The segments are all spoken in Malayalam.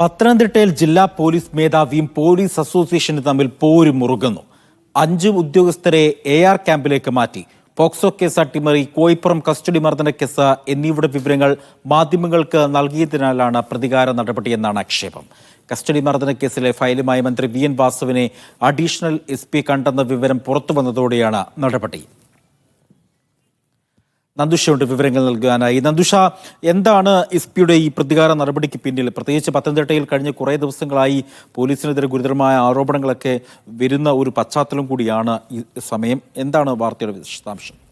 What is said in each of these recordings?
പത്തനംതിട്ടയിൽ ജില്ലാ പോലീസ് മേധാവിയും പോലീസ് അസോസിയേഷനും തമ്മിൽ പോര് മുറുകുന്നു. അഞ്ച് ഉദ്യോഗസ്ഥരെ എ ആർ ക്യാമ്പിലേക്ക് മാറ്റി. പോക്സോ കേസ് അട്ടിമറി കോയിപ്പുറം കസ്റ്റഡി മർദ്ദന കേസ് എന്നിവയുടെ വിവരങ്ങൾ മാധ്യമങ്ങൾക്ക് നൽകിയതിനാലാണ് പ്രതികാര നടപടിയെന്നാണ് ആക്ഷേപം. കസ്റ്റഡി മർദ്ദന കേസിലെ ഫയലുമായി മന്ത്രി വി എൻ വാസുവിനെ അഡീഷണൽ എസ് പി കണ്ടെന്ന വിവരം പുറത്തുവന്നതോടെയാണ് നടപടി. നന്ദുഷയുണ്ട് വിവരങ്ങൾ നൽകാനായി. നന്ദുഷ എന്താണ് എസ് പിയുടെ ഈ പ്രതികാര നടപടിക്ക് പിന്നിൽ? പ്രത്യേകിച്ച് പത്തനംതിട്ടയിൽ കഴിഞ്ഞ കുറേ ദിവസങ്ങളായി പോലീസിനെതിരെ ഗുരുതരമായ ആരോപണങ്ങളൊക്കെ വരുന്ന ഒരു പശ്ചാത്തലം കൂടിയാണ് ഈ സമയം. എന്താണ് വാർത്തയുടെ വിശദാംശം?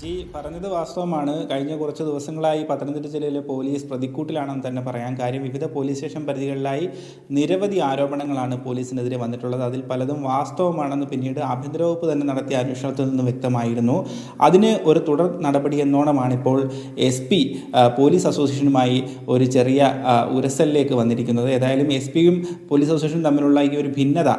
ജി പറഞ്ഞത് വാസ്തവമാണ്. കഴിഞ്ഞ കുറച്ച് ദിവസങ്ങളായി പത്തനംതിട്ട ജില്ലയിലെ പോലീസ് പ്രതിക്കൂട്ടിലാണെന്ന് തന്നെ പറയാം. കാര്യം വിവിധ പോലീസ് സ്റ്റേഷൻ പരിധികളിലായി നിരവധി ആരോപണങ്ങളാണ് പോലീസിനെതിരെ വന്നിട്ടുള്ളത്. അതിൽ പലതും വാസ്തവമാണെന്ന് പിന്നീട് ആഭ്യന്തര വകുപ്പ് തന്നെ നടത്തിയ അന്വേഷണത്തിൽ നിന്ന് വ്യക്തമായിരുന്നു. അതിന് ഒരു തുടർ നടപടി എന്നോണമാണ് ഇപ്പോൾ എസ് പി പോലീസ് അസോസിയേഷനുമായി ഒരു ചെറിയ ഉരസലിലേക്ക് വന്നിരിക്കുന്നത്. ഏതായാലും എസ് പിയും പോലീസ് അസോസിയേഷനും തമ്മിലുള്ള ഈ ഒരു ഭിന്നത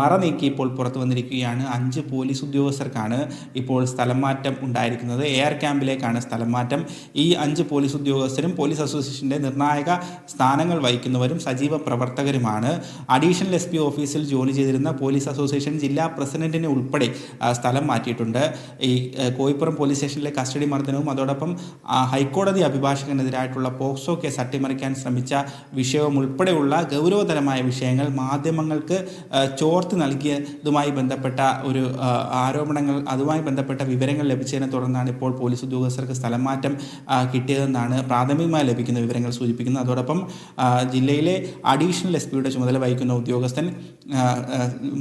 മറ നീക്കി ഇപ്പോൾ പുറത്തു വന്നിരിക്കുകയാണ്. അഞ്ച് പോലീസ് ഉദ്യോഗസ്ഥർക്കാണ് ഇപ്പോൾ സ്ഥലം മാറ്റം ഉണ്ടായിരിക്കുന്നത് എ ആർ ക്യാമ്പിലേക്കാണ് സ്ഥലം മാറ്റം. ഈ അഞ്ച് പോലീസ് ഉദ്യോഗസ്ഥരും പോലീസ് അസോസിയേഷന്റെ നിർണായക സ്ഥാനങ്ങൾ വഹിക്കുന്നവരും സജീവ പ്രവർത്തകരുമാണ്. അഡീഷണൽ എസ് പി ഓഫീസിൽ ജോലി ചെയ്തിരുന്ന പോലീസ് അസോസിയേഷൻ ജില്ലാ പ്രസിഡന്റിനെ ഉൾപ്പെടെ സ്ഥലം മാറ്റിയിട്ടുണ്ട്. ഈ കോഴിപ്പുറം പോലീസ് സ്റ്റേഷനിലെ കസ്റ്റഡി മർദ്ദനവും അതോടൊപ്പം ഹൈക്കോടതി അഭിഭാഷകനെതിരായിട്ടുള്ള പോക്സോ കേസ് അട്ടിമറിക്കാൻ ശ്രമിച്ച വിഷയവും ഉൾപ്പെടെയുള്ള ഗൗരവതരമായ വിഷയങ്ങൾ മാധ്യമങ്ങൾക്ക് ചോർത്ത് നൽകിയതുമായി ബന്ധപ്പെട്ട ഒരു ആരോപണങ്ങൾ അതുമായി ബന്ധപ്പെട്ട വിവരങ്ങൾ ലഭിച്ചതിനെ തുടർന്നാണ് ഇപ്പോൾ പോലീസ് ഉദ്യോഗസ്ഥർക്ക് സ്ഥലം മാറ്റം കിട്ടിയതെന്നാണ് പ്രാഥമികമായി ലഭിക്കുന്ന വിവരങ്ങൾ സൂചിപ്പിക്കുന്നത്. അതോടൊപ്പം ജില്ലയിലെ അഡീഷണൽ എസ് പിയുടെ ചുമതല വഹിക്കുന്ന ഉദ്യോഗസ്ഥൻ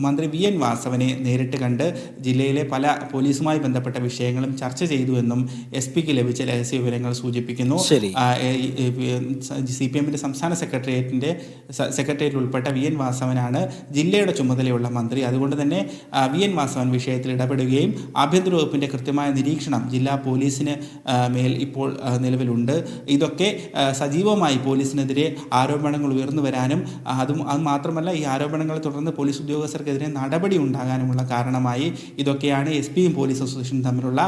മന്ത്രി വി എൻ വാസവനെ നേരിട്ട് കണ്ട് ജില്ലയിലെ പല പോലീസുമായി ബന്ധപ്പെട്ട വിഷയങ്ങളും ചർച്ച ചെയ്തു എന്നും എസ് പിക്ക് ലഭിച്ച രഹസ്യ വിവരങ്ങൾ സൂചിപ്പിക്കുന്നു. സി പി എമ്മിന്റെ സംസ്ഥാന സെക്രട്ടേറിയറ്റിന്റെ സെക്രട്ടേറിയറ്റ് ഉൾപ്പെട്ട വി എൻ വാസവനാണ് ജില്ലയുടെ ചുമതലയുള്ള മന്ത്രി. അതുകൊണ്ട് തന്നെ വി എൻ വാസവൻ വിഷയത്തിൽ ഇടപെടുകയും ആഭ്യന്തര വകുപ്പിന്റെ കൃത്യമായ നിരീക്ഷണം ജില്ലാ പോലീസിന് മേൽ ഇപ്പോൾ നിലവിലുണ്ട്. ഇതൊക്കെ സജീവമായി പോലീസിനെതിരെ ആരോപണങ്ങൾ ഉയർന്നു വരാനും അതും അത് മാത്രമല്ല ഈ ആരോപണങ്ങളെ തുടർന്ന് പോലീസ് ഉദ്യോഗസ്ഥർക്കെതിരെ നടപടി ഉണ്ടാകാനുമുള്ള കാരണമായി ഇതൊക്കെയാണ് എസ് പിയും പോലീസ് അസോസിയേഷനും തമ്മിലുള്ള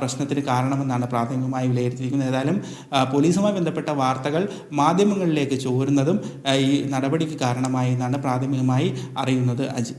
പ്രശ്നത്തിന് കാരണമെന്നാണ് പ്രാഥമികമായി വിലയിരുത്തിയിരിക്കുന്നത്. ഏതായാലും പോലീസുമായി ബന്ധപ്പെട്ട വാർത്തകൾ മാധ്യമങ്ങളിലേക്ക് ചോരുന്നതും ഈ നടപടിക്ക് കാരണമായി എന്നാണ് പ്രാഥമികമായി അറിയുന്നത് അജി.